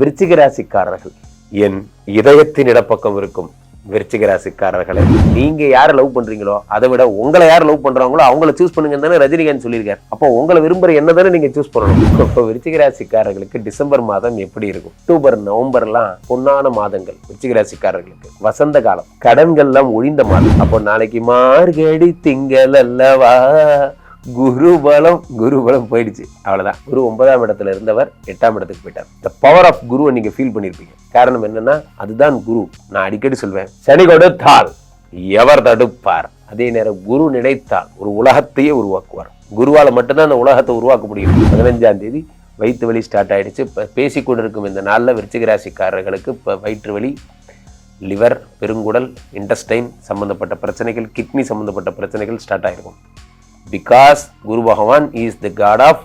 விருச்சிக ராசிக்காரர்கள். என் இதயத்தின் இடப்பக்கம் இருக்கும் விருச்சிக ராசிக்காரர்களை நீங்க யாரை லவ் பண்றீங்களோ அதை விட உங்களை யார் லவ் பண்றாங்களோ அவங்கள சூஸ் பண்ணுங்க தானே ரஜினிகாந்த் சொல்லியிருக்காரு. அப்போ உங்களை விரும்புற என்ன தானே நீங்க சூஸ் பண்ணணும்? இப்போ விருச்சிக ராசிக்காரர்களுக்கு டிசம்பர் மாதம் எப்படி இருக்கும்? அக்டோபர் நவம்பர்லாம் பொன்னான மாதங்கள் விருச்சிக ராசிக்காரர்களுக்கு. வசந்த காலம் கடன்கள்லாம் ஒழிந்த மாதம். அப்போ நாளைக்கு மார்கடி திங்கள் அல்லவா? குரு பலம் குரு பலம் போயிடுச்சு. அவ்வளோதான் குரு ஒன்பதாம் இடத்துல இருந்தவர் எட்டாம் இடத்துக்கு போயிட்டார். த பவர் ஆஃப் குருவை நீங்க ஃபீல் பண்ணியிருப்பீங்க காரணம் என்னன்னா அதுதான் குரு. நான் அடிக்கடி சொல்வேன் சனி கொடுத்தால் எவர் தடுப்பார்? அதே நேரம் குரு நினைத்தால் ஒரு உலகத்தையே உருவாக்குவார். குருவால மட்டும்தான் அந்த உலகத்தை உருவாக்க முடியும். பதினஞ்சாம் தேதி வயிற்று வலி ஸ்டார்ட் ஆயிடுச்சு. இப்போ பேசிக்கொண்டிருக்கும் இந்த நாளில் விருச்சிகராசிக்காரர்களுக்கு இப்போ வயிற்று வலி லிவர் பெருங்குடல் இன்டஸ்டைன் சம்மந்தப்பட்ட பிரச்சனைகள் கிட்னி சம்மந்தப்பட்ட பிரச்சனைகள் ஸ்டார்ட் ஆகிருக்கும் பிகாஸ் குரு பகவான் இஸ் த காட் ஆஃப்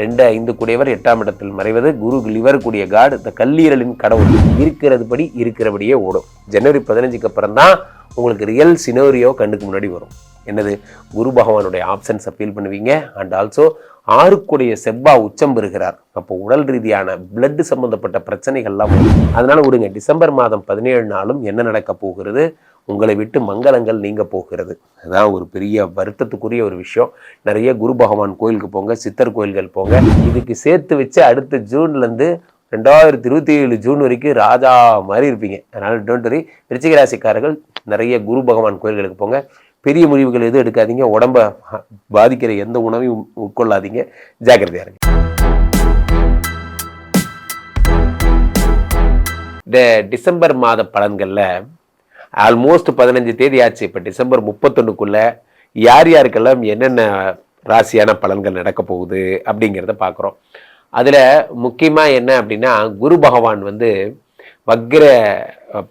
ரெண்டு ஐந்து கூடியவர் எட்டாம் இடத்தில் மறைவது. குரு லிவர் கூடிய காட் இந்த கல்லீரலின் கடவுள். இருக்கிறது படி இருக்கிறபடியே ஓடும். ஜனவரி பதினஞ்சுக்கு அப்புறம் தான் உங்களுக்கு ரியல் சினோரியோ கண்ணுக்கு முன்னாடி வரும். என்னது? குரு பகவானுடைய ஆப்ஷன்ஸ் அப்பீல் பண்ணுவீங்க. அண்ட் ஆல்சோ ஆறுக்குடைய செவ்வா உச்சம் பெறுகிறார். அப்போ உடல் ரீதியான பிளட் சம்பந்தப்பட்ட பிரச்சனைகள்லாம் வரும். அதனால விடுங்க. டிசம்பர் மாதம் பதினேழு நாளும் என்ன நடக்க போகிறது? உங்களை விட்டு மங்களங்கள் நீங்க போகிறது. அதான் ஒரு பெரிய வருத்தத்துக்குரிய ஒரு விஷயம். நிறைய குரு பகவான் கோயிலுக்கு போங்க சித்தர் கோயில்கள் போங்க. இதுக்கு சேர்த்து வச்சு அடுத்த ஜூன்லேருந்து ரெண்டாயிரத்தி இருபத்தி ஏழு ஜூன் வரைக்கும் ராஜா மாதிரி இருப்பீங்க. அதனால் டோன்ட் வரி ரிச்சிகராசிக்காரர்கள் நிறைய குரு பகவான் கோயில்களுக்கு போங்க. பெரிய முடிவுகள் எதுவும் எடுக்காதீங்க. உடம்பை பாதிக்கிற எந்த உணவையும் உட்கொள்ளாதீங்க. ஜாக்கிரதையாக இருங்க. இந்த டிசம்பர் மாத பலன்களில் ஆல்மோஸ்ட் பதினஞ்சு தேதி ஆச்சு இப்போ டிசம்பர் முப்பத்தொன்னுக்குள்ளே யார் யாருக்கெல்லாம் என்னென்ன ராசியான பலன்கள் நடக்க போகுது அப்படிங்கிறத பார்க்குறோம் அதில் முக்கியமாக என்ன அப்படின்னா குரு பகவான் வந்து வக்ர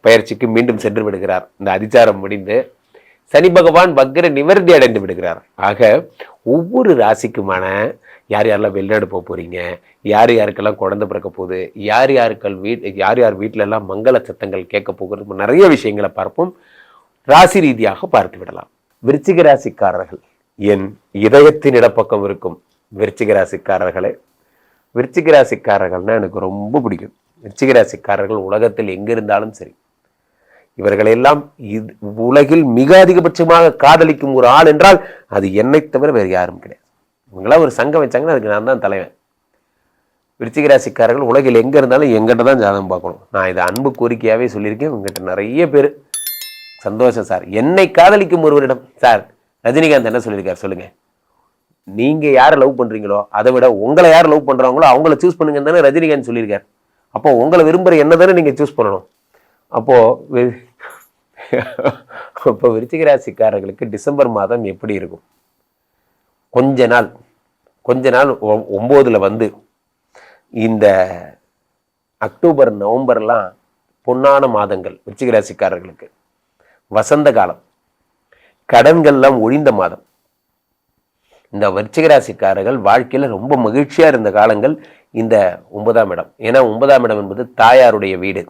பயிற்சிக்கு மீண்டும் சென்று விடுகிறார். இந்த அதிச்சாரம் முடிந்து சனி பகவான் வக்ர நிவர்த்தி அடைந்து விடுகிறார். ஆக ஒவ்வொரு ராசிக்குமான யார் யாரெல்லாம் வெளிநாடு போக போகிறீங்க யார் யாருக்கெல்லாம் குழந்தை பிறக்க போகுது? யார் யாருக்கள் வீட் யார் யார் வீட்டிலெல்லாம் மங்கள சத்தங்கள் கேட்க போகிறது நிறைய விஷயங்களை பார்ப்போம். ராசி ரீதியாக பார்த்து விடலாம். விருச்சிக ராசிக்காரர்கள். என் இதயத்தின் இடப்பக்கம் இருக்கும் விருச்சிக ராசிக்காரர்களே. விருச்சிக ராசிக்காரர்கள்னால் எனக்கு ரொம்ப பிடிக்கும். விருச்சிக ராசிக்காரர்கள் உலகத்தில் எங்கே இருந்தாலும் சரி. இவர்களெல்லாம் இது உலகில் மிக அதிகபட்சமாக காதலிக்கும் ஒரு ஆள் என்றால் அது என்னை தவிர வேறு யாரும் கிடையாது. இவங்களாம் ஒரு சங்கம் வச்சாங்கன்னா அதுக்கு நான் தான் தலைவன். விருச்சிக ராசிக்காரர்கள் உலகில் எங்கே இருந்தாலும் எங்கிட்ட தான் ஜாதகம் பார்க்கணும். நான் இதை அன்பு கோரிக்கையாகவே சொல்லியிருக்கேன். உங்ககிட்ட நிறைய பேர். சந்தோஷம் சார். என்னை காதலிக்கும் ஒருவரிடம் சார் ரஜினிகாந்த் என்ன சொல்லியிருக்காரு சொல்லுங்கள் நீங்கள் யாரை லவ் பண்ணுறீங்களோ அதை விட உங்களை யார் லவ் பண்ணுறாங்களோ அவங்கள சூஸ் பண்ணுங்கன்னு தானே ரஜினிகாந்த் சொல்லியிருக்கார். அப்போ உங்களை விரும்புகிற என்ன தானே நீங்கள் சூஸ் பண்ணணும். அப்போது வி- அப்போ விருச்சிக ராசிக்காரர்களுக்கு டிசம்பர் மாதம் எப்படி இருக்கும்? கொஞ்ச நாள். கொஞ்ச நாள் ஒ- வந்து இந்த அக்டோபர் நவம்பர்லாம் பொன்னான மாதங்கள் விச்சிக ராசிக்காரர்களுக்கு. வசந்த காலம். கடன்கள்லாம் ஒழிந்த மாதம். இந்த விருச்சிக வாழ்க்கையில் ரொம்ப மகிழ்ச்சியாக இருந்த காலங்கள் இந்த ஒன்பதாம் இடம். ஏன்னா ஒன்பதாம் இடம் என்பது தாயாருடைய வீடு.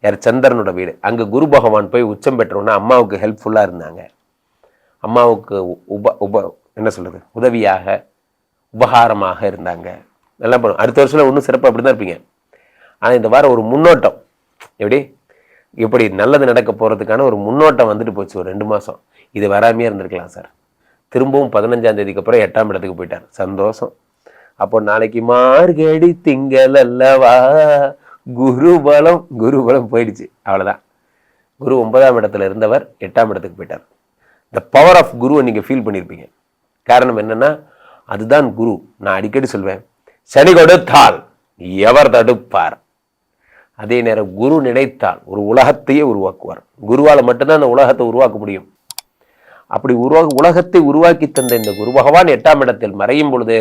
யார்? சந்திரனோட வீடு. அங்கே குரு பகவான் போய் உச்சம் பெற்றோன்னா அம்மாவுக்கு ஹெல்ப்ஃபுல்லாக இருந்தாங்க. அம்மாவுக்கு உப உப என்ன சொல்கிறது உதவியாக உபகாரமாக இருந்தாங்க. நல்லா பண்ணும் அடுத்த வருஷம் இன்னும் சிறப்பாக அப்படி தான் இருப்பீங்க. ஆனால் இந்த வாரம் ஒரு முன்னோட்டம். எப்படி? இப்படி நல்லது நடக்க போறதுக்கான ஒரு முன்னோட்டம் வந்துட்டு போச்சு ஒரு ரெண்டு மாதம் இது வராமையே இருந்திருக்கலாம் சார். திரும்பவும் பதினஞ்சாம் தேதிக்கு அப்புறம் எட்டாம் இடத்துக்கு போயிட்டார். சந்தோஷம். அப்போ நாளைக்கு மார்கழி திங்கள் அல்லவா? குருபலம் குருபலம் போயிடுச்சு. அவ்வளோதான் குரு ஒன்பதாம் இடத்துல இருந்தவர் எட்டாம் இடத்துக்கு போயிட்டார். த பவர் ஆஃப் குருவை நீங்கள் ஃபீல் பண்ணியிருப்பீங்க காரணம் என்னன்னா அதுதான் குரு. நான் அடிக்கடி சொல்வேன் சனி கொடுத்தால் எவர் தடுப்பார்? அதே நேரம் குரு நினைத்தால் ஒரு உலகத்தையே உருவாக்குவார். குருவால் மட்டும்தான் அந்த உலகத்தை உருவாக்க முடியும். அப்படி உருவா உலகத்தை உருவாக்கி தந்த இந்த குரு பகவான் எட்டாம் இடத்தில் மறையும் பொழுது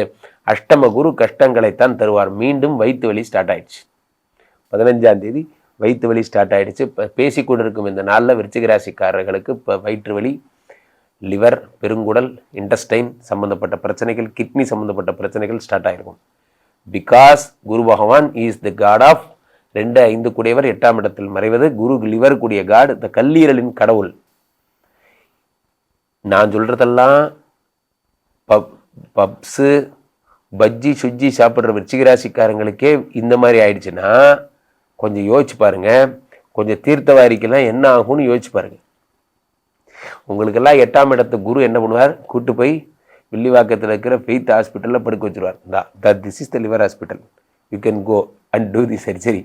அஷ்டம குரு கஷ்டங்களைத்தான் தருவார். மீண்டும் வயிற்று வலி ஸ்டார்ட் ஆயிடுச்சு. பதினஞ்சாம் தேதி வயிற்று வலி ஸ்டார்ட் ஆயிடுச்சு. இப்போ பேசிக்கொண்டிருக்கும் இந்த நாளில் விருச்சிகராசிக்காரர்களுக்கு இப்போ வயிற்று வலி லிவர் பெருங்குடல் இன்டஸ்டைன் சம்பந்தப்பட்ட பிரச்சனைகள் கிட்னி சம்பந்தப்பட்ட பிரச்சனைகள் ஸ்டார்ட் ஆகிருக்கும் பிகாஸ் குரு பகவான் இஸ் த காட் ஆஃப் ரெண்டு ஐந்து கூடியவர் எட்டாம் இடத்தில் மறைவது குரு லிவர் கூடிய காட் த கல்லீரலின் கடவுள். நான் சொல்கிறதெல்லாம் பப் பப்ஸு பஜ்ஜி சுஜ்ஜி சாப்பிட்ற விருச்சிகராசிக்காரங்களுக்கே இந்த மாதிரி ஆயிடுச்சுன்னா கொஞ்சம் யோசிச்சு பாருங்க. கொஞ்சம் தீர்த்தவாரிக்கெல்லாம் என்ன ஆகும்னு யோசிச்சு பாருங்கள் உங்களுக்கெல்லாம் எட்டாம் இடத்து குரு என்ன பண்ணுவார்? கூட்டு போய் வில்லிவாக்கத்தில் இருக்கிற ஃபெய்த் ஹாஸ்பிட்டலில் படுக்க வச்சிருவார். The this is the liver hospital you can go and do the surgery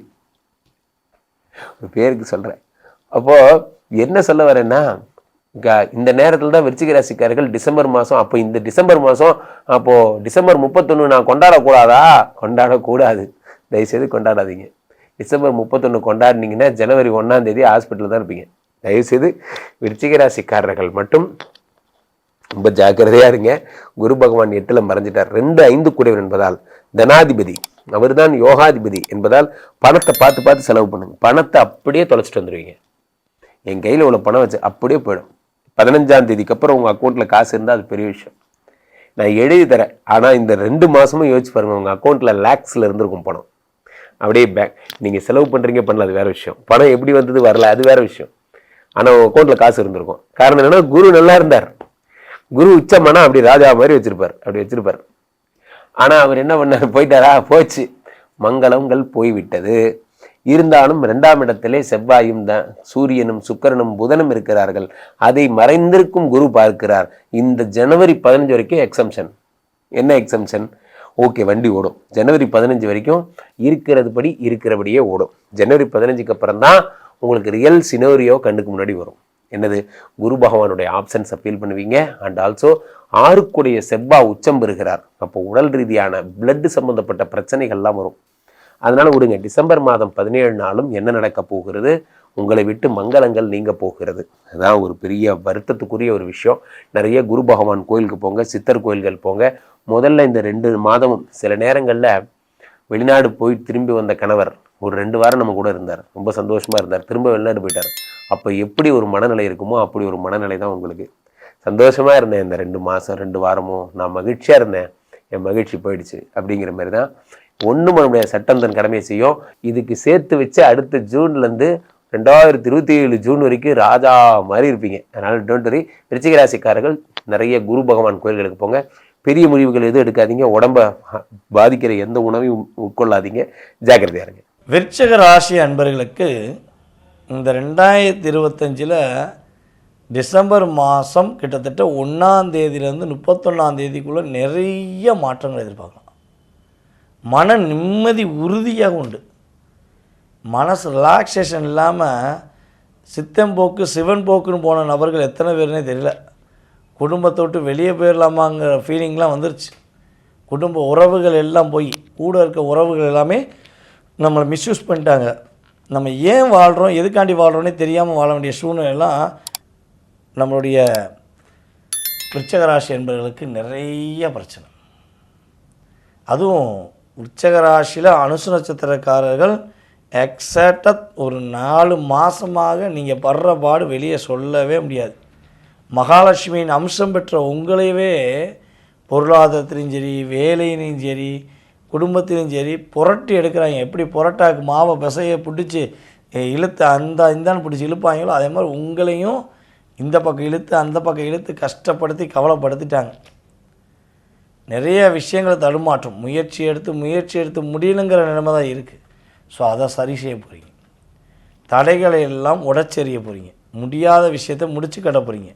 ஒரு பேருக்கு சொல்கிறேன் அப்போது என்ன சொல்ல வரேன்னா இந்த நேரத்தில் தான் விருச்சிக ராசிக்காரர்கள் டிசம்பர் மாதம் அப்போ இந்த டிசம்பர் மாதம் அப்போது டிசம்பர் முப்பத்தொன்று நான் கொண்டாடக்கூடாதா? கொண்டாடக்கூடாது. தயவுசெய்து கொண்டாடாதீங்க. டிசம்பர் முப்பத்தொன்று கொண்டாடினீங்கன்னா ஜனவரி ஒன்றாம் தேதி ஹாஸ்பிட்டலில் தான் இருப்பீங்க. தயவுசெய்து விருச்சிக ராசிக்காரர்கள் மட்டும் ரொம்ப ஜாக்கிரதையாக இருங்க. குரு பகவான் எட்டில் மறைஞ்சிட்டார். ரெண்டு ஐந்து கூடியவர் என்பதால் தனாதிபதி அவர்தான் யோகாதிபதி என்பதால் பணத்தை பார்த்து பார்த்து செலவு பண்ணுங்க. பணத்தை அப்படியே தொலைச்சிட்டு வந்துடுவீங்க என் கையில் உள்ள பணம் வச்சு அப்படியே போயிடும். பதினஞ்சாம் தேதிக்கு அப்புறம் உங்கள் அக்கௌண்ட்டில் காசு இருந்தால் அது பெரிய விஷயம். நான் எழுதி தரேன். ஆனால் இந்த ரெண்டு மாதமும் யோசிச்சு பாருங்கள் உங்கள் அக்கௌண்ட்டில் லேக்ஸில் இருந்திருக்கும் பணம். அப்படியே பேங்க் நீங்கள் செலவு பண்ணுறீங்க பண்ணல அது வேற விஷயம். பணம் எப்படி வந்தது வரல அது வேறு விஷயம். ஆனால் அவன் அக்கௌண்ட்டில் காசு இருந்திருக்கும். காரணம் என்னென்னா குரு நல்லா இருந்தார். குரு உச்சமானா அப்படி ராஜா மாதிரி வச்சிருப்பார். அப்படி வச்சிருப்பார். ஆனால் அவர் என்ன பண்ணார்? போயிட்டாரா? போச்சு. மங்களங்கள் போய்விட்டது. இருந்தாலும் ரெண்டாம் இடத்திலே செவ்வாயும் தான். சூரியனும் சுக்கரனும் புதனும் இருக்கிறார்கள். அதை மறைந்திருக்கும் குரு பார்க்கிறார். இந்த ஜனவரி பதினஞ்சு வரைக்கும் எக்ஸம்ஷன் என்ன எக்ஸம்ஷன் ஓகே வண்டி ஓடும். ஜனவரி பதினஞ்சு வரைக்கும் இருக்கிறது படி இருக்கிறபடியே ஓடும். ஜனவரி பதினஞ்சுக்கு அப்புறம் தான் உங்களுக்கு ரியல் சினோரியோ கண்ணுக்கு முன்னாடி வரும். என்னது? குரு பகவானுடைய ஆப்ஷன்ஸ் அப்பீல் பண்ணுவீங்க. அண்ட் ஆல்சோ ஆறுக்குடைய செவ்வா உச்சம் பெறுகிறார். அப்போ உடல் ரீதியான பிளட் சம்பந்தப்பட்ட பிரச்சனைகள்லாம் வரும். அதனால் விடுங்க டிசம்பர் மாதம் பதினேழு நாளும் என்ன நடக்க போகிறது? உங்களை விட்டு மங்களங்கள் நீங்க போகிறது. அதான் ஒரு பெரிய வருத்தத்துக்குரிய ஒரு விஷயம். நிறைய குரு பகவான் கோயிலுக்கு போங்க சித்தர் கோயில்கள் போங்க. முதல்ல இந்த ரெண்டு மாதமும் சில நேரங்களில் வெளிநாடு போய் திரும்பி வந்த கணவர் ஒரு ரெண்டு வாரம் நம்ம கூட இருந்தார். ரொம்ப சந்தோஷமாக இருந்தார். திரும்ப வெளிநாடு போயிட்டார். அப்போ எப்படி ஒரு மனநிலை இருக்குமோ அப்படி ஒரு மனநிலை தான் உங்களுக்கு. சந்தோஷமாக இருந்தேன் இந்த ரெண்டு மாதம் ரெண்டு வாரமும் நான் மகிழ்ச்சியாக இருந்தேன். என் மகிழ்ச்சி போயிடுச்சு அப்படிங்கிற மாதிரி தான் ஒன்றும் பண்ண முடியாது. சட்டம் தன் கடமையை செய்யும். இதுக்கு சேர்த்து வச்சு அடுத்த ஜூன்ல இருந்து ரெண்டாயிரத்தி இருபத்தி ஏழு ஜூன் வரைக்கும் ராஜா மாதிரி இருப்பீங்க. அதனால் டோன்ட் வரி விருச்சிகராசிக்காரர்கள் நிறைய குரு பகவான் கோயில்களுக்கு போங்க. பெரிய முடிவுகள் எதுவும் எடுக்காதீங்க. உடம்பை பாதிக்கிற எந்த உணவையும் உட்கொள்ளாதீங்க. ஜாக்கிரதையாக இருங்க. விருச்சக ராசி அன்பர்களுக்கு இந்த ரெண்டாயிரத்தி இருபத்தஞ்சில் டிசம்பர் மாதம் கிட்டத்தட்ட ஒன்றாம் தேதியிலேருந்து முப்பத்தொன்னாம் தேதிக்குள்ளே நிறைய மாற்றங்கள் எதிர்பார்க்கலாம். மன நிம்மதி உறுதியாக உண்டு. மனசு ரிலாக்ஸேஷன் இல்லாமல் சித்தம்போக்கு சிவன் போக்குன்னு போன நபர்கள் எத்தனை பேர்னே தெரியல. குடும்பத்தை விட்டு வெளியே போயிடலாமாங்கிற ஃபீலிங்லாம் வந்துருச்சு. குடும்ப உறவுகள் எல்லாம் போய் கூட இருக்க உறவுகள் எல்லாமே நம்மளை மிஸ்யூஸ் பண்ணிட்டாங்க. நம்ம ஏன் வாழ்கிறோம் எதுக்காண்டி வாழ்கிறோன்னே தெரியாமல் வாழ வேண்டிய சூழ்நிலையெல்லாம் நம்மளுடைய விருச்சக என்பவர்களுக்கு நிறைய பிரச்சனை. அதுவும் உச்சகராசியில் அனுசு நட்சத்திரக்காரர்கள் எக்ஸாக்டாக ஒரு நாலு மாதமாக நீங்கள் படுற பாடு வெளியே சொல்லவே முடியாது. மகாலட்சுமியின் அம்சம் பெற்ற உங்களையவே பொருளாதாரத்திலையும் சரி வேலையிலையும் சரி குடும்பத்திலையும் சரி புரட்டி எடுக்கிறாங்க. எப்படி புரட்டாக்கு மாவை பிசையை பிடிச்சி இழுத்து அந்த இந்தான்னு பிடிச்சி இழுப்பாங்களோ அதே மாதிரி உங்களையும் இந்த பக்கம் இழுத்து அந்த பக்கம் இழுத்து கஷ்டப்படுத்தி கவலைப்படுத்திட்டாங்க. நிறைய விஷயங்களை தடுமாற்றம். முயற்சி எடுத்து முயற்சி எடுத்து முடியலுங்கிற நிலைமை தான் இருக்குது ஸோ அதை சரி செய்ய போகிறீங்க தடைகளை எல்லாம் உடச்செறிய போகிறீங்க முடியாத விஷயத்தை முடிச்சு கட்ட போகிறீங்க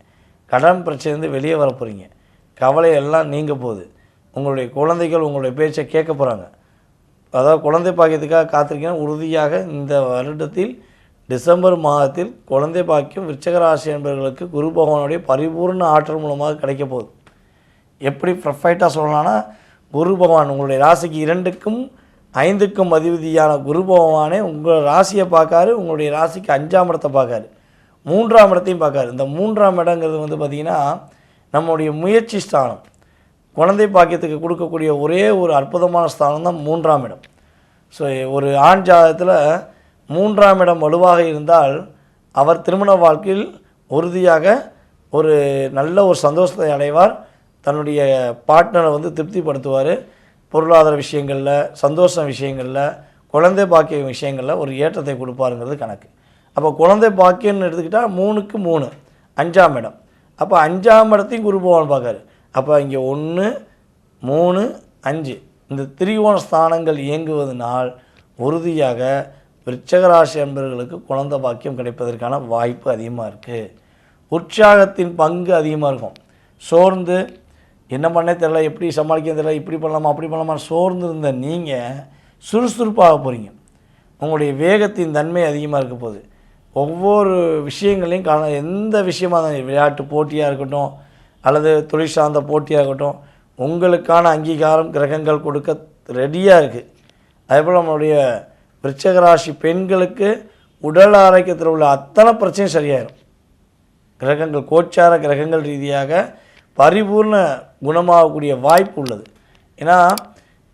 கடன் பிரச்சனைலேருந்து வெளியே வர போகிறீங்க கவலை எல்லாம் போகுது. உங்களுடைய குழந்தைகள் உங்களுடைய பேச்சை கேட்க போகிறாங்க அதாவது குழந்தை பாக்கியத்துக்காக காத்திருக்கீங்கன்னா உறுதியாக இந்த வருடத்தில் டிசம்பர் மாதத்தில் குழந்தை பாக்கியம் விருச்சகராசி என்பவர்களுக்கு குரு பகவானுடைய பரிபூர்ண ஆற்றல் மூலமாக கிடைக்க போகுது. எப்படி ப்ரஃபைட்டாக சொல்லலாம்னா குரு பகவான் உங்களுடைய ராசிக்கு இரண்டுக்கும் ஐந்துக்கும் அதிபதியான குரு பகவானே உங்கள் ராசியை பார்க்காரு உங்களுடைய ராசிக்கு அஞ்சாம் இடத்தை பார்க்காரு மூன்றாம் இடத்தையும் பார்க்காரு. இந்த மூன்றாம் இடங்கிறது வந்து பார்த்திங்கன்னா நம்முடைய முயற்சி ஸ்தானம். குழந்தை பாக்கியத்துக்கு கொடுக்கக்கூடிய ஒரே ஒரு அற்புதமான ஸ்தானம் தான் மூன்றாம் இடம். ஸோ ஒரு ஆண் ஜாதகத்தில் மூன்றாம் இடம் வலுவாக இருந்தால் அவர் திருமண வாழ்க்கையில் உறுதியாக ஒரு நல்ல ஒரு சந்தோஷத்தை அடைவார். தன்னுடைய பார்ட்னரை வந்து திருப்திப்படுத்துவார். பொருளாதார விஷயங்களில் சந்தோஷ விஷயங்களில் குழந்தை பாக்கிய விஷயங்களில் ஒரு ஏற்றத்தை கொடுப்பாருங்கிறது கணக்கு. அப்போ குழந்தை பாக்கியம்னு எடுத்துக்கிட்டால் மூணுக்கு மூணு அஞ்சாம் இடம். அப்போ அஞ்சாம் இடத்தையும் குரு பகவான் பார்க்காரு. அப்போ இங்கே ஒன்று மூணு அஞ்சு. இந்த திரிகோண ஸ்தானங்கள் இயங்குவதனால் உறுதியாக விருச்சகராசி என்பவர்களுக்கு குழந்தை பாக்கியம் கிடைப்பதற்கான வாய்ப்பு அதிகமாக இருக்குது உற்சாகத்தின் பங்கு அதிகமாக இருக்கும். சோர்ந்து என்ன பண்ணே தெரியல எப்படி சமாளிக்க தெரியல இப்படி பண்ணலாமா அப்படி பண்ணலாமா சோர்ந்து இருந்த நீங்கள் சுறுசுறுப்பாக போகிறீங்க உங்களுடைய வேகத்தின் தன்மை அதிகமாக இருக்க போகுது. ஒவ்வொரு விஷயங்களையும் காண எந்த விஷயமா விளையாட்டு போட்டியாக இருக்கட்டும் அல்லது தொழில் சார்ந்த போட்டியாகட்டும் உங்களுக்கான அங்கீகாரம் கிரகங்கள் கொடுக்க ரெடியாக இருக்குது அதேபோல் நம்மளுடைய விருச்சகராசி பெண்களுக்கு உடல் ஆரோக்கியத்தில் உள்ள அத்தனை பிரச்சனையும் சரியாயிடும் கிரகங்கள் கோச்சார கிரகங்கள் ரீதியாக பரிபூர்ண குணமாகக்கூடிய வாய்ப்பு உள்ளது. ஏன்னா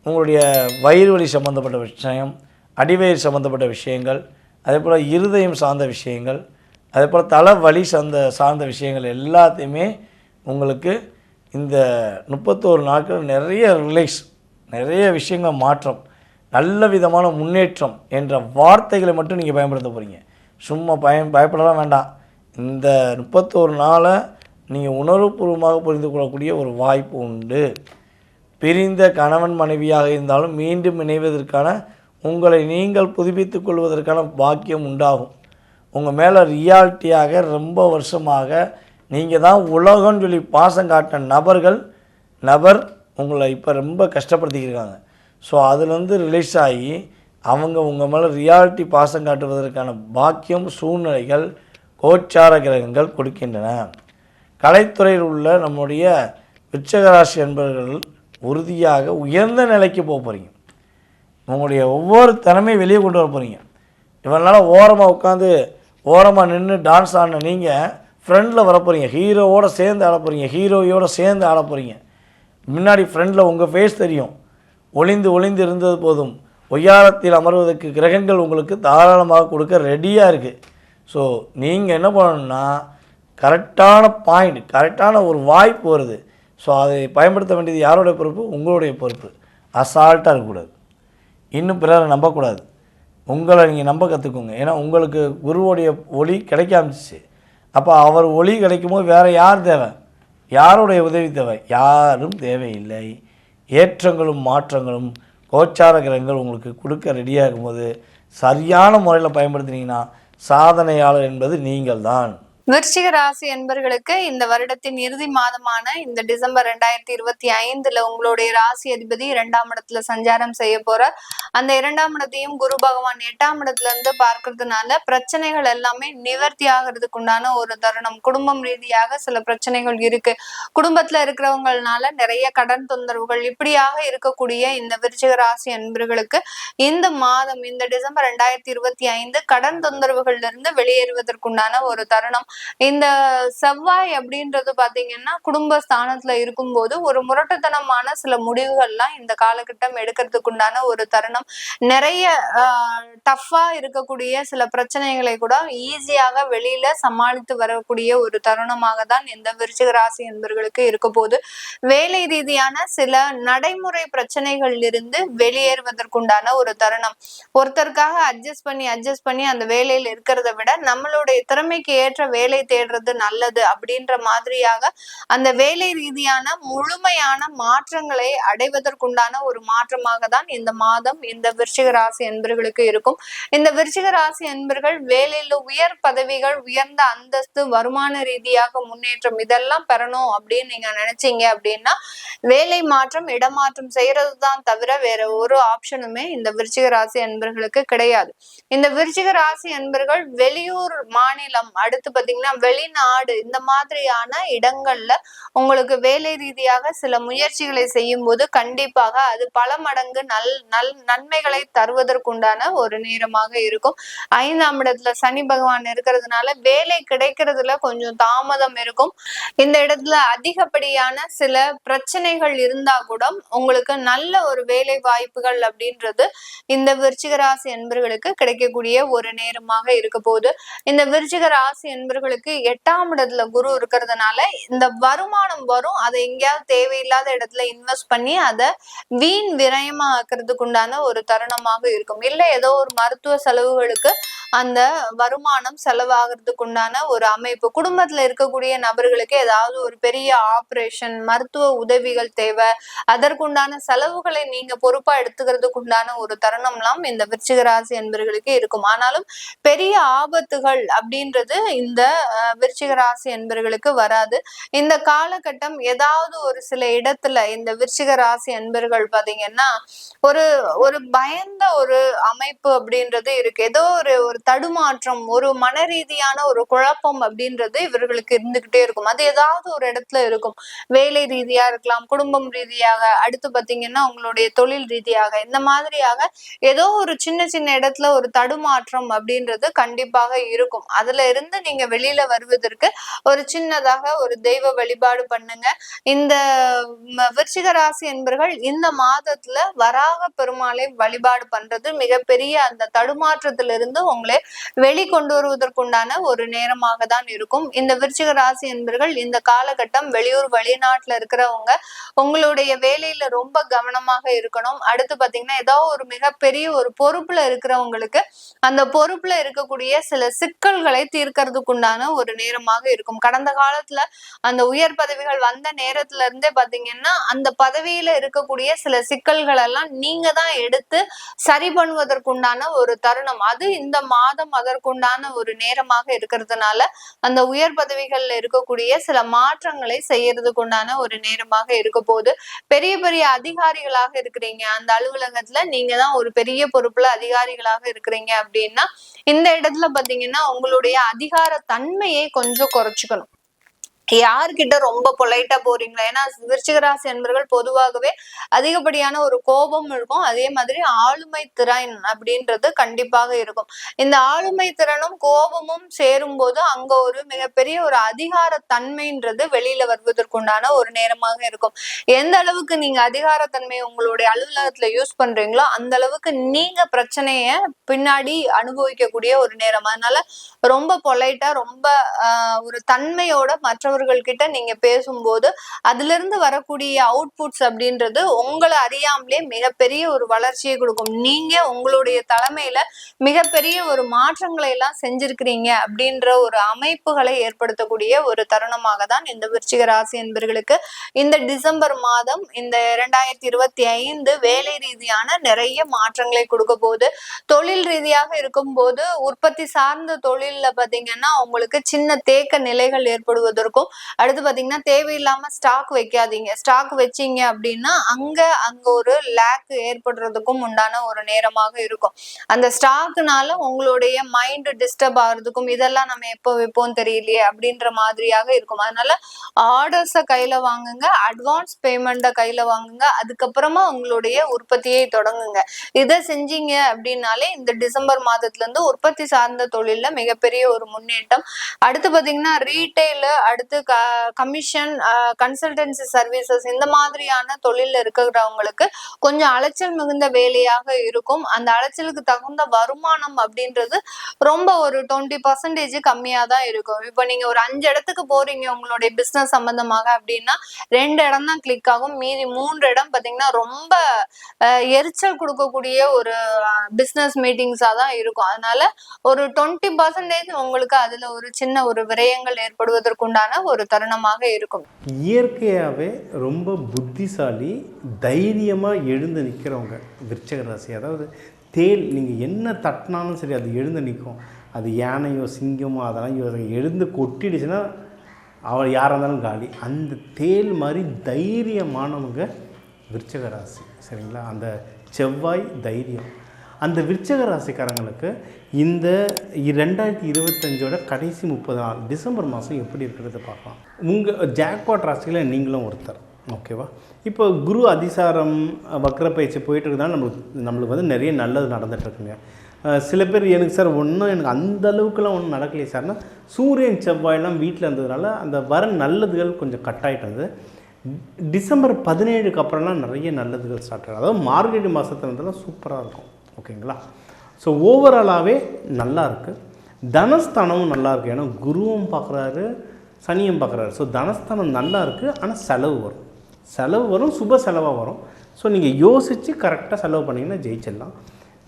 உங்களுடைய வயிறு வலி சம்மந்தப்பட்ட விஷயம் அடிவயிறு சம்மந்தப்பட்ட விஷயங்கள் அதே போல் இருதயம் சார்ந்த விஷயங்கள் அதே போல் தலை வலி சார்ந்த சார்ந்த விஷயங்கள் எல்லாத்தையுமே உங்களுக்கு இந்த முப்பத்தோரு நாட்கள் நிறைய ரிலேக்ஸ் நிறைய விஷயங்கள் மாற்றம் நல்ல விதமான முன்னேற்றம் என்ற வார்த்தைகளை மட்டும் நீங்கள் பயன்படுத்த போகிறீங்க சும்மா பயம் பயப்படலாம் வேண்டாம். இந்த முப்பத்தோரு நாளை நீங்கள் உணர்வுபூர்வமாக புரிந்து கொள்ளக்கூடிய ஒரு வாய்ப்பு உண்டு. பிரிந்த கணவன் மனைவியாக இருந்தாலும் மீண்டும் இணைவதற்கான உங்களை நீங்கள் புதுப்பித்து கொள்வதற்கான பாக்கியம் உண்டாகும். உங்கள் மேலே ரியாலிட்டியாக ரொம்ப வருஷமாக நீங்கள் தான் உலகம்னு சொல்லி பாசம் காட்டின நபர்கள் நபர் உங்களை இப்போ ரொம்ப கஷ்டப்படுத்திக்கிருக்காங்க. ஸோ அதுலேருந்து ரிலீஸ் ஆகி அவங்க உங்கள் மேலே ரியாலிட்டி பாசம் காட்டுவதற்கான பாக்கியம் சூழ்நிலைகள் கோச்சார கிரகங்கள் கொடுக்கின்றன. கலைத்துறையில் உள்ள நம்முடைய விச்சகராசி என்பவர்கள் உறுதியாக உயர்ந்த நிலைக்கு போக போகிறீங்க உங்களுடைய ஒவ்வொரு திறமையும் வெளியே கொண்டு வர போகிறீங்க இவனால் ஓரமாக உட்காந்து ஓரமாக நின்று டான்ஸ் ஆடின நீங்கள் ஃப்ரெண்டில் வர போகிறீங்க ஹீரோவோட சேர்ந்து ஆட போகிறீங்க ஹீரோயோட சேர்ந்து ஆட போகிறீங்க முன்னாடி ஃப்ரெண்டில் உங்கள் ஃபேஸ் தெரியும். ஒளிந்து ஒளிந்து இருந்தது போதும். ஒய்யாரத்தில் அமர்வதற்கு கிரகங்கள் உங்களுக்கு தாராளமாக கொடுக்க ரெடியாக இருக்குது ஸோ நீங்கள் என்ன பண்ணணும்னா கரெக்டான பாயிண்ட் கரெக்டான ஒரு வாய்ப்பு வருது. ஸோ அதை பயன்படுத்த வேண்டியது யாருடைய பொறுப்பு? உங்களுடைய பொறுப்பு. அசால்ட்டாக இருக்கக்கூடாது. இன்னும் பிறரை நம்பக்கூடாது. உங்களை நீங்கள் நம்ப கற்றுக்கோங்க ஏன்னா உங்களுக்கு குருவோடைய ஒளி கிடைக்க அப்போ அவர் ஒளி கிடைக்கும்போது வேறு யார் தேவை? யாருடைய உதவி தேவை? யாரும் தேவையில்லை. ஏற்றங்களும் மாற்றங்களும் கோச்சார கிரகங்கள் உங்களுக்கு கொடுக்க ரெடியாக இருக்கும்போது சரியான முறையில் பயன்படுத்தினீங்கன்னா சாதனையாளர் என்பது நீங்கள்தான். விருச்சிக ராசி என்பர்களுக்கு இந்த வருடத்தின் இறுதி மாதமான இந்த டிசம்பர் ரெண்டாயிரத்தி இருபத்தி ஐந்துல உங்களுடைய ராசி அதிபதி இரண்டாம் இடத்துல சஞ்சாரம் செய்ய போற. அந்த இரண்டாம் இடத்தையும் குரு பகவான் எட்டாம் இடத்துல இருந்து பார்க்கறதுனால பிரச்சனைகள் எல்லாமே நிவர்த்தி ஆகிறதுக்கு உண்டான ஒரு தருணம். குடும்பம் ரீதியாக சில பிரச்சனைகள் இருக்கு. குடும்பத்துல இருக்கிறவங்களால நிறைய கடன் தொந்தரவுகள் இப்படியாக இருக்கக்கூடிய இந்த விருச்சிக ராசி என்பர்களுக்கு இந்த மாதம் இந்த டிசம்பர் ரெண்டாயிரத்தி இருபத்தி ஐந்து கடன் தொந்தரவுகள்ல இருந்து வெளியேறுவதற்குண்டான ஒரு தருணம். இந்த செவ்வாய் அப்படின்றது பாத்தீங்கன்னா குடும்ப ஸ்தானத்துல இருக்கும்போது ஒரு முரட்டுத்தனமான சில முடிவுகள்லாம் இந்த காலகட்டம் எடுக்கிறதுக்குண்டான ஒரு தருணம். நிறைய டஃப்பா இருக்கக்கூடிய சில பிரச்சனைகளை கூட ஈஸியாக வெளியில சமாளித்து வரக்கூடிய ஒரு தருணமாக தான் இந்த விருச்சிக ராசி என்பவர்களுக்கு இருக்க போது வேலை ரீதியான சில நடைமுறை பிரச்சனைகள் இருந்து வெளியேறுவதற்குண்டான ஒரு தருணம். ஒருத்தருக்காக அட்ஜஸ்ட் பண்ணி அட்ஜஸ்ட் பண்ணி அந்த வேலையில இருக்கிறத விட நம்மளுடைய திறமைக்கு ஏற்ற வேலை தேடுறது நல்லது அப்படின்ற மாதிரியாக அந்த வேலை ரீதியான முழுமையான மாற்றங்களை அடைவதற்குண்டான ஒரு மாற்றமாக தான் இந்த மாதம் இந்த விருச்சிக ராசி என்பர்களுக்கு இருக்கும். இந்த விருச்சிக ராசி என்பர்கள் வேலையில உயர் பதவிகள் உயர்ந்த அந்தஸ்து வருமான ரீதியாக முன்னேற்றம் இதெல்லாம் பெறணும் அப்படின்னு நீங்க நினைச்சீங்க அப்படின்னா வேலை மாற்றம் இடமாற்றம் செய்யறது தான் தவிர வேற ஒரு ஆப்ஷனுமே இந்த விருச்சிக ராசி என்பர்களுக்கு கிடையாது. இந்த விருச்சிக ராசி என்பர்கள் வெளியூர் மாநிலம் அடுத்து பாத்தீங்கன்னா வெளிநாடு இந்த மாதிரியான இடங்கள்ல உங்களுக்கு வேலை ரீதியாக சில முயற்சிகளை செய்யும் போது கண்டிப்பாக அது பல மடங்கு நல் நல் நன்மைகளை தருவதற்குண்டான ஒரு நேரமாக இருக்கும். ஐந்தாம் இடத்துல சனி பகவான் இருக்கிறதுனால வேலை கிடைக்கிறதுல கொஞ்சம் தாமதம் இருக்கும். இந்த இடத்துல அதிகப்படியான சில பிரச்சனைகள் இருந்தா கூட உங்களுக்கு நல்ல ஒரு வேலை வாய்ப்புகள் அப்படின்றது இந்த விருச்சிக ராசி என்பர்களுக்கு கிடைக்கக்கூடிய ஒரு நேரமாக இருக்க போது இந்த விருச்சிக ராசி என்பர்கள் என்பர்களுக்கு எட்டாம் இடத்துல குரு இருக்கிறதுனால இந்த வருமானம் வரும். அதை எங்கேயாவது தேவையில்லாத இடத்துல இன்வெஸ்ட் பண்ணி அதை வீண் விரயமாக்குறதுக்கு உண்டான ஒரு தருணமாக இருக்கும். இல்லை ஏதோ ஒரு மருத்துவ செலவுகளுக்கு அந்த வருமானம் செலவாகிறதுக்கு உண்டான ஒரு அமைப்பு. குடும்பத்துல இருக்கக்கூடிய நபர்களுக்கு ஏதாவது ஒரு பெரிய ஆபரேஷன் மருத்துவ உதவிகள் தேவை. அதற்குண்டான செலவுகளை நீங்க பொறுப்பா எடுத்துக்கிறதுக்கு உண்டான ஒரு தருணம்லாம் இந்த விருச்சிகராசி என்பர்களுக்கு இருக்கும். ஆனாலும் பெரிய ஆபத்துகள் அப்படின்றது இந்த விருச்சிக ராசி என்பர்களுக்கு வராது. இந்த காலகட்டம் ஏதாவது ஒரு சில இடத்துல இந்த விருச்சிக ராசி என்பர்கள் பாத்தீங்கன்னா ஒரு ஒரு பயந்த ஒரு அமைப்பு அப்படின்றது இருக்கு. ஏதோ ஒரு ஒரு தடுமாற்றம் ஒரு மன ரீதியான ஒரு குழப்பம் அப்படின்றது இவர்களுக்கு இருந்துகிட்டே இருக்கும். அது ஏதாவது ஒரு இடத்துல இருக்கும். வேலை ரீதியா இருக்கலாம் குடும்பம் ரீதியாக அடுத்து பாத்தீங்கன்னா உங்களுடைய தொழில் ரீதியாக இந்த மாதிரியாக ஏதோ ஒரு சின்ன சின்ன இடத்துல ஒரு தடுமாற்றம் அப்படின்றது கண்டிப்பாக இருக்கும். அதுல இருந்து நீங்க வெளியில வருவதற்கு ஒரு சின்னதாக ஒரு தெய்வ வழிபாடு பண்ணுங்க. இந்த விருச்சிக ராசி என்பர்கள் இந்த மாதத்துல வராக பெருமாளை வழிபாடு பண்றது மிகப்பெரிய அந்த தடுமாற்றத்திலிருந்து உங்களை வெளிக்கொண்டு வருவதற்குண்டான ஒரு நேரமாக தான் இருக்கும். இந்த விருச்சிக ராசி என்பர்கள் இந்த காலகட்டம் வெளியூர் வெளிநாட்டுல இருக்கிறவங்க உங்களுடைய வேலையில ரொம்ப கவனமாக இருக்கணும். அடுத்து பாத்தீங்கன்னா ஏதோ ஒரு மிகப்பெரிய ஒரு பொறுப்புல இருக்கிறவங்களுக்கு அந்த பொறுப்புல இருக்கக்கூடிய சில சிக்கல்களை தீர்க்கறதுக்குண்டான ஒரு நேரமாக இருக்கும். கடந்த காலத்துல அந்த உயர் பதவிகள் வந்த நேரத்துல இருந்தே பாத்தீங்கன்னா அந்த பதவியில இருக்கக்கூடிய சில சிக்கல்கள் எல்லாம் நீங்க தான் எடுத்து சரி பண்ணுவதற்குண்டான ஒரு தருணம். அது இந்த மாதம் அதற்குண்டான ஒரு நேரமாக இருக்கிறதுனால அந்த உயர் பதவிகள்ல இருக்கக்கூடிய சில மாற்றங்களை செய்யறதுக்கு உண்டான ஒரு நேரமாக இருக்க போகுது பெரிய பெரிய அதிகாரிகளாக இருக்கிறீங்க. அந்த அலுவலகத்துல நீங்க தான் ஒரு பெரிய பொறுப்புல அதிகாரிகளாக இருக்கிறீங்க அப்படின்னா இந்த இடத்துல பாத்தீங்கன்னா உங்களுடைய அதிகார தன்மையை கொஞ்சம் குறைச்சிக்கணும். யார்கிட்ட ரொம்ப பொலைட்டா போறீங்களா? ஏன்னா விருச்சிக ராசி என்பர்கள் பொதுவாகவே அதிகப்படியான ஒரு கோபம் இருக்கும். அதே மாதிரி ஆளுமை திறன் அப்படின்றது கண்டிப்பாக இருக்கும். இந்த ஆளுமை திறனும் கோபமும் சேரும் போது அங்க ஒரு மிகப்பெரிய ஒரு அதிகார தன்மைன்றது வெளியில வருவதற்குண்டான ஒரு நேரமாக இருக்கும். எந்த அளவுக்கு நீங்க அதிகாரத்தன்மையை உங்களுடைய அலுவலகத்துல யூஸ் பண்றீங்களோ அந்த அளவுக்கு நீங்க பிரச்சனைய பின்னாடி அனுபவிக்கக்கூடிய ஒரு நேரம். அதனால ரொம்ப பொலைட்டா ரொம்ப ஆஹ், ஒரு தன்மையோட மற்றவர்கள் கிட்ட நீங்க பேசும்போது அதுல இருந்து வரக்கூடிய அவுட்புட்ஸ் அப்படின்றது உங்களை அறியாமலே மிகப்பெரிய ஒரு வளர்ச்சியை கொடுக்கும். நீங்க உங்களுடைய தலைமையில மிகப்பெரிய ஒரு மாற்றங்களை எல்லாம் செஞ்சிருக்கிறீங்க அப்படின்ற ஒரு அமைப்புகளை ஏற்படுத்தக்கூடிய ஒரு தருணமாக தான் இந்த விருச்சிக ராசி என்பர்களுக்கு இந்த டிசம்பர் மாதம் இந்த இரண்டாயிரத்தி இருபத்தி ஐந்து வேலை ரீதியான நிறைய மாற்றங்களை கொடுக்க போகுது. தொழில் ரீதியாக இருக்கும்போது உற்பத்தி சார்ந்த தொழில்ல பாத்தீங்கன்னா உங்களுக்கு சின்ன தேக்க நிலைகள் ஏற்படுவதற்கும் அடுத்து பாத்தீங்கன்னா தேவையில்லாம ஸ்டாக் வைக்காதீங்க. ஸ்டாக் வச்சீங்க அப்படின்னா அங்க அங்க ஒரு லேக் ஏற்படுறதுக்கும் உண்டான ஒரு நேரமாக இருக்கும். அந்த ஸ்டாக்னால உங்களுடைய மைண்ட் டிஸ்டர்ப் ஆகுறதுக்கும் இதெல்லாம் நம்ம எப்போ வைப்போம் தெரியலையே அப்படின்ற மாதிரியாக இருக்கும். அதனால ஆர்டர்ஸை கையில வாங்குங்க அட்வான்ஸ் பேமெண்ட்டை கையில வாங்குங்க அதுக்கப்புறமா உங்களுடைய உற்பத்தியை தொடங்குங்க. இதை செஞ்சீங்க அப்படின்னாலே இந்த டிசம்பர் மாதத்துல இருந்து உற்பத்தி சார்ந்த தொழில்ல மிகப்பெரிய ஒரு முன்னேற்றம். அடுத்து பாத்தீங்கன்னா ரீட்டைலு அடுத்து க கமிஷன் கன்சல்டன்சி சர்வீசஸ் இந்த மாதிரியான தொழிலில் இருக்கிறவங்களுக்கு கொஞ்சம் அலைச்சல் மிகுந்த வேலையாக இருக்கும். அந்த அலைச்சலுக்கு தகுந்த வருமானம் அப்படின்றது ரொம்ப ஒரு டுவெண்ட்டி பர்சன்டேஜ் கம்மியாக தான் இருக்கும். இப்போ நீங்கள் ஒரு அஞ்சு இடத்துக்கு போறீங்க உங்களுடைய பிஸ்னஸ் சம்மந்தமாக அப்படின்னா ரெண்டு இடம் தான் கிளிக் ஆகும். மீதி மூன்று இடம் பார்த்தீங்கன்னா ரொம்ப எரிச்சல் கொடுக்கக்கூடிய ஒரு பிஸ்னஸ் மீட்டிங்ஸாக தான் இருக்கும். அதனால ஒரு டுவெண்ட்டி பர்சன்டேஜ் உங்களுக்கு அதில் ஒரு சின்ன ஒரு விரயங்கள் ஏற்படுவதற்குண்டான ஒரு தருணமாக இருக்கும். இயற்கையாகவே ரொம்ப புத்திசாலி தைரியமாக எழுந்து நிற்கிறவங்க விருச்சக ராசி. அதாவது தேல் நீங்கள் என்ன தட்டினாலும் சரி அது எழுந்து நிற்கும் அது யானையோ சிங்கமோ அதெல்லாம் யோ- எழுந்து கொட்டிடுச்சுன்னா அவள் யாராக இருந்தாலும் காலி. அந்த தேல் மாதிரி தைரியமானவங்க விருச்சக ராசி. சரிங்களா? அந்த செவ்வாய் தைரியம். அந்த விருச்சக ராசிக்காரங்களுக்கு இந்த ரெண்டாயிரத்தி இருபத்தஞ்சோட கடைசி முப்பது நாள் டிசம்பர் மாதம் எப்படி இருக்கிறத பார்க்கலாம். உங்கள் ஜாக்பாட் ராசியில் நீங்களும் ஒருத்தர் ஓகேவா? இப்போ குரு அதிசாரம் வக்ர பயிற்சி போயிட்டு நம்மளுக்கு நம்மளுக்கு வந்து நிறைய நல்லது நடந்துகிட்ருக்குங்க சில பேர் எனக்கு சார் ஒன்றும் எனக்கு அந்த அளவுக்குலாம் ஒன்றும் நடக்கலையே சார்னா சூரியன் செவ்வாயெல்லாம் வீட்டில் இருந்ததுனால அந்த வர நல்லதுகள் கொஞ்சம் கட் ஆகிட்டது டிசம்பர் பதினேழுக்கு அப்புறம்லாம் நிறைய நல்லதுகள் ஸ்டார்ட் ஆகும் அதாவது மார்கழி மாதத்துல இருந்தெல்லாம் சூப்பராக இருக்கும். ஓகேங்களா? ஸோ ஓவராலாகவே நல்லா இருக்குது தனஸ்தானமும் நல்லா இருக்குது ஏன்னா குருவும் பார்க்குறாரு சனியும் பார்க்குறாரு ஸோ தனஸ்தானம் நல்லா இருக்குது ஆனால் செலவு வரும். செலவு வரும் சுப செலவாக வரும். ஸோ நீங்கள் யோசித்து கரெக்டாக செலவு பண்ணிங்கன்னா ஜெயிச்சிடலாம்.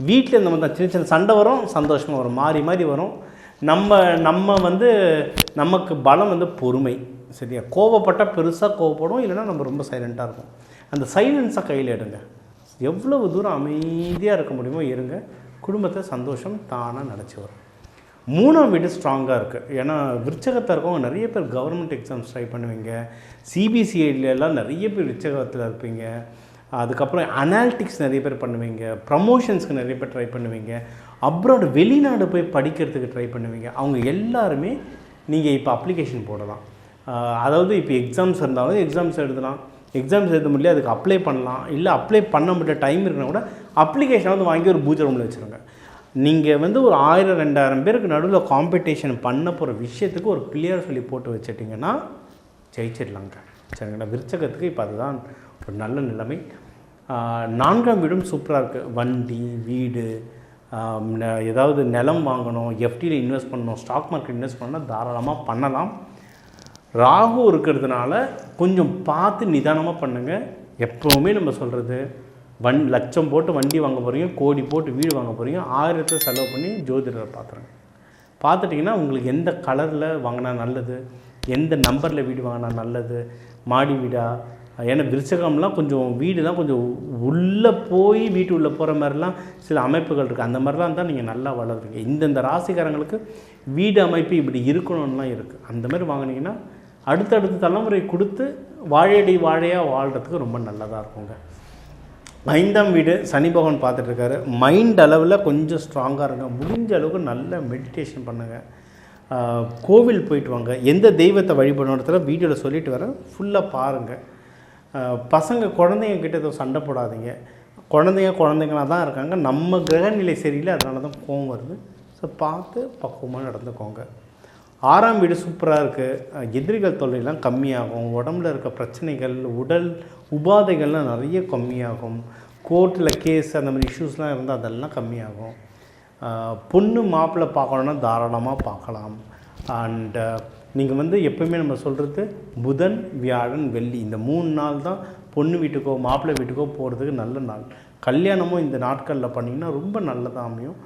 வீட்டில் இந்த மாதிரி தான் சின்ன சின்ன சண்டை வரும் சந்தோஷமாக வரும் மாறி மாறி வரும். நம்ம நம்ம வந்து நமக்கு பலம் வந்து பொறுமை சரியா? கோவப்பட்டால் பெருசாக கோவப்படும் இல்லைன்னா நம்ம ரொம்ப சைலண்ட்டாக இருக்கும் அந்த சைலன்ஸை கையில் எடுங்க. எவ்வளவு தூரம் அமைதியாக இருக்க முடியுமோ இருங்க. குடும்பத்தை சந்தோஷம் தானாக நினச்சி வரும். மூணாம் வீடு ஸ்ட்ராங்காக இருக்குது ஏன்னா விருச்சகத்தில் இருக்கவங்க நிறைய பேர் கவர்மெண்ட் எக்ஸாம்ஸ் ட்ரை பண்ணுவீங்க. சிபிசிஐடிலலாம் நிறைய பேர் விருச்சகத்தில் இருப்பீங்க. அதுக்கப்புறம் அனாலிட்டிக்ஸ் நிறைய பேர் பண்ணுவீங்க. ப்ரமோஷன்ஸ்க்கு நிறைய பேர் ட்ரை பண்ணுவீங்க. அப்ராட் வெளிநாடு போய் படிக்கிறதுக்கு ட்ரை பண்ணுவீங்க. அவங்க எல்லாருமே நீங்கள் இப்போ அப்ளிகேஷன் போடலாம். அதாவது இப்போ எக்ஸாம்ஸ் இருந்தாலும் எக்ஸாம்ஸ் எழுதலாம். எக்ஸாம்ஸ் எழுத முடியல அதுக்கு அப்ளை பண்ணலாம். இல்லை அப்ளை பண்ண முடியல டைம் இருக்குன்னா கூட அப்ளிகேஷனை வந்து வாங்கி ஒரு பூஜை ரூமில் வச்சுருங்க. நீங்கள் வந்து ஒரு ஆயிரம் ரெண்டாயிரம் பேருக்கு நடுவில் காம்படிஷன் பண்ண போகிற விஷயத்துக்கு ஒரு பிள்ளையார் சொல்லி போட்டு வச்சிட்டிங்கன்னா ஜெயிச்சிடலாங்க. சரிங்களா? விருச்சகத்துக்கு இப்போ அதுதான் ஒரு நல்ல நிலைமை. நான்காம் வீடும் சூப்பராக இருக்குது வண்டி வீடு ந- ஏதாவது நிலம் வாங்கணும் எஃப்டியில் இன்வெஸ்ட் பண்ணணும் ஸ்டாக் மார்க்கெட் இன்வெஸ்ட் பண்ணால் தாராளமாக பண்ணலாம். ராகு இருக்கிறதுனால கொஞ்சம் பார்த்து நிதானமாக பண்ணுங்கள் எப்போவுமே நம்ம சொல்கிறது வண் லட்சம் போட்டு வண்டி வாங்க போகிறீங்க கோடி போட்டு வீடு வாங்க போகிறீங்க ஆயிரத்தை செலவு பண்ணி ஜோதிடரை பார்த்துருங்க. பார்த்துட்டிங்கன்னா உங்களுக்கு எந்த கலரில் வாங்கினா நல்லது எந்த நம்பரில் வீடு வாங்கினா நல்லது மாடி வீடா? ஏன்னா விருச்சகம்லாம் கொஞ்சம் வீடுலாம் கொஞ்சம் உள்ளே போய் வீட்டு உள்ளே போகிற மாதிரிலாம் சில அமைப்புகள் இருக்குது அந்த மாதிரிலாம் இருந்தால் நீங்கள் நல்லா வளருவீங்க இந்தந்த ராசிக்காரங்களுக்கு வீடு அமைப்பு இப்படி இருக்கணும்லாம் இருக்குது அந்த மாதிரி வாங்குனீங்கன்னா அடுத்தடுத்த தலைமுறை கொடுத்து வாழையடி வாழையாக வாழ்கிறதுக்கு ரொம்ப நல்லதாக இருக்குங்க. ஐந்தாம் வீடு சனி பகவான் பார்த்துட்ருக்காரு. மைண்ட் அளவில் கொஞ்சம் ஸ்ட்ராங்காக இருங்க. முடிஞ்ச அளவுக்கு நல்ல மெடிடேஷன் பண்ணுங்கள் கோவில் போயிட்டு வாங்க. எந்த தெய்வத்தை வழிபடணுன்றதுல வீடியோவில் சொல்லிட்டு வரேன். ஃபுல்லாக பாருங்கள் பசங்க குழந்தைங்க கிட்ட ஏதோ சண்டை போடாதீங்க. குழந்தைங்க குழந்தைங்களா தான் இருக்காங்க. நம்ம கிரகநிலை சரியில்லை. அதனால தான் கோவம் வருது. ஸோ பார்த்து பக்குவமாக நடந்துக்கோங்க. ஆறாம் வீடு சூப்பராக இருக்குது எதிரிகள் தொல்லைலாம் கம்மியாகும். உடம்புல இருக்க பிரச்சனைகள் உடல் உபாதைகள்லாம் நிறைய கம்மியாகும். கோர்ட்டில் கேஸ் அந்த மாதிரி இஷ்யூஸ்லாம் இருந்தால் அதெல்லாம் கம்மியாகும். பொண்ணு மாப்பிள்ளை பார்க்கணுன்னா தாராளமாக பார்க்கலாம். அண்டு நீங்கள் வந்து எப்பயுமே நம்ம சொல்கிறது புதன் வியாழன் வெள்ளி. இந்த மூணு நாள் தான் பொண்ணு வீட்டுக்கோ மாப்பிள்ளை வீட்டுக்கோ போகிறதுக்கு நல்ல நாள். கல்யாணமும் இந்த நாட்களில் பண்ணிங்கன்னா ரொம்ப நல்லதாக அமையும்.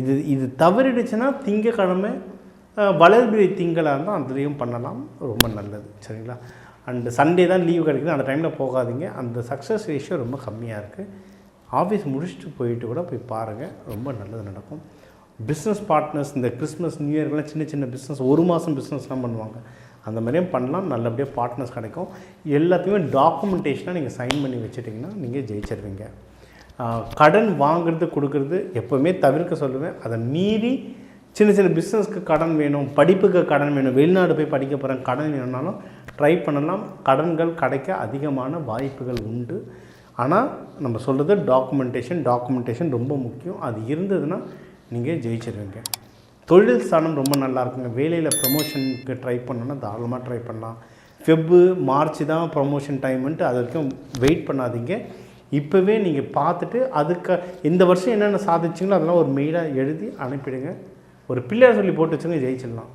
இது இது தவறிடுச்சுன்னா திங்கக்கிழமை வளர்பிறை திங்களாக இருந்தால் அதுலேயும் பண்ணலாம். ரொம்ப நல்லது. சரிங்களா? அண்டு சண்டே தான் லீவ் கிடைக்குது. அந்த டைமில் போகாதீங்க. அந்த சக்ஸஸ் ரேஷியோ ரொம்ப கம்மியாக இருக்குது ஆஃபீஸ் முடிச்சுட்டு போயிட்டு கூட போய் பாருங்கள் ரொம்ப நல்லது நடக்கும். பிஸ்னஸ் பார்ட்னர்ஸ் இந்த கிறிஸ்மஸ் நியூ இயர்க்கெலாம் சின்ன சின்ன பிஸ்னஸ் ஒரு மாதம் பிஸ்னஸ்லாம் பண்ணுவாங்க. அந்த மாதிரியும் பண்ணலாம். நல்லபடியாக பார்ட்னர்ஸ் கிடைக்கும். எல்லாத்தையுமே டாக்குமெண்டேஷனாக நீங்கள் சைன் பண்ணி வச்சுட்டிங்கன்னா நீங்கள் ஜெயிச்சிருவீங்க. கடன் வாங்குறது கொடுக்கறது எப்போவுமே தவிர்க்க சொல்லுவேன். அதை மீறி சின்ன சின்ன பிஸ்னஸ்க்கு கடன் வேணும் படிப்புக்கு கடன் வேணும் வெளிநாடு போய் படிக்க போகிறேன் கடன் வேணும்னாலும் ட்ரை பண்ணலாம். கடன்கள் கிடைக்க அதிகமான வாய்ப்புகள் உண்டு. ஆனால் நம்ம சொல்கிறது டாக்குமெண்டேஷன் டாக்குமெண்டேஷன் ரொம்ப முக்கியம். அது இருந்ததுன்னா நீங்கள் ஜெயிச்சிருவீங்க. தொழில் ஸ்தானம் ரொம்ப நல்லா இருக்குங்க. வேலையில் ப்ரமோஷனுக்கு ட்ரை பண்ணணும்னா தாராளமாக ட்ரை பண்ணலாம். ஃபெப்பு மார்ச் தான் ப்ரமோஷன் டைம்ன்ட்டு அது வரைக்கும் வெயிட் பண்ணாதீங்க. இப்போவே நீங்கள் பார்த்துட்டு அதுக்கு இந்த வருஷம் என்னென்ன சாதிச்சிங்களோ அதெல்லாம் ஒரு மெயிலாக எழுதி அனுப்பிடுங்க. ஒரு பிள்ளையார் சொல்லி போட்டு வச்சுங்க ஜெயிச்சிடலாம்.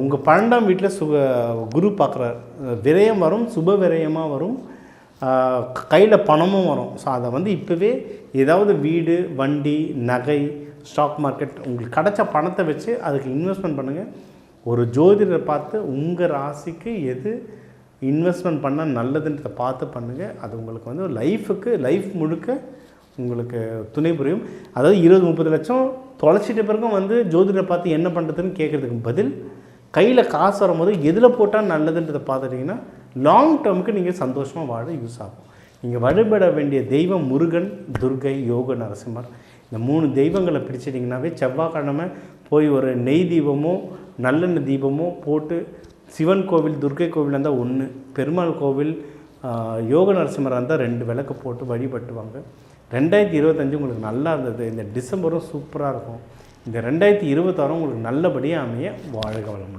உங்கள் பன்னெண்டாம் வீட்டில் சுக குரு பார்க்குறார் விரயம் வரும் சுப விரயமாக வரும். கையில் பணமும் வரும். ஸோ அதை வந்து இப்போவே ஏதாவது வீடு வண்டி நகை ஸ்டாக் மார்க்கெட் உங்களுக்கு கிடைச்ச பணத்தை வச்சு அதுக்கு இன்வெஸ்ட்மெண்ட் பண்ணுங்கள் ஒரு ஜோதிடரை பார்த்து உங்கள் ராசிக்கு எது இன்வெஸ்ட்மெண்ட் பண்ணால் நல்லதுன்றதை பார்த்து பண்ணுங்கள் அது உங்களுக்கு வந்து லைஃபுக்கு லைஃப் முழுக்க உங்களுக்கு துணை புரியும். அதாவது இருபது முப்பது லட்சம் தொலைச்சிட்ட பிறகும் வந்து ஜோதிடரை பார்த்து என்ன பண்ணுறதுன்னு கேட்குறதுக்கு பதில் கையில் காசு வரும்போது எதில் போட்டால் நல்லதுன்றதை பார்த்துட்டிங்கன்னா லாங் டேர்முக்கு நீங்கள் சந்தோஷமாக வாழ யூஸ் ஆகும். நீங்கள் வழிபட வேண்டிய தெய்வம் முருகன் துர்கை யோக நரசிம்மர் இந்த மூணு தெய்வங்களை பிடிச்சிட்டிங்கனாவே செவ்வாய்க்கிழமை போய் ஒரு நெய் தீபமோ நல்லெண்ணெய் தீபமோ போட்டு சிவன் கோவில் துர்க்கை கோவில் இருந்தால் ஒன்று பெருமாள் கோவில் யோக நரசிம்மராக இருந்தால் ரெண்டு விளக்கு போட்டு வழிபட்டுவாங்க. ரெண்டாயிரத்தி இருபத்தஞ்சு உங்களுக்கு நல்லா இருந்தது. இந்த டிசம்பரும் சூப்பராக இருக்கும். இந்த ரெண்டாயிரத்தி இருபத்தாறும் உங்களுக்கு நல்லபடியாக அமைய வாழ்க வளமுடன்.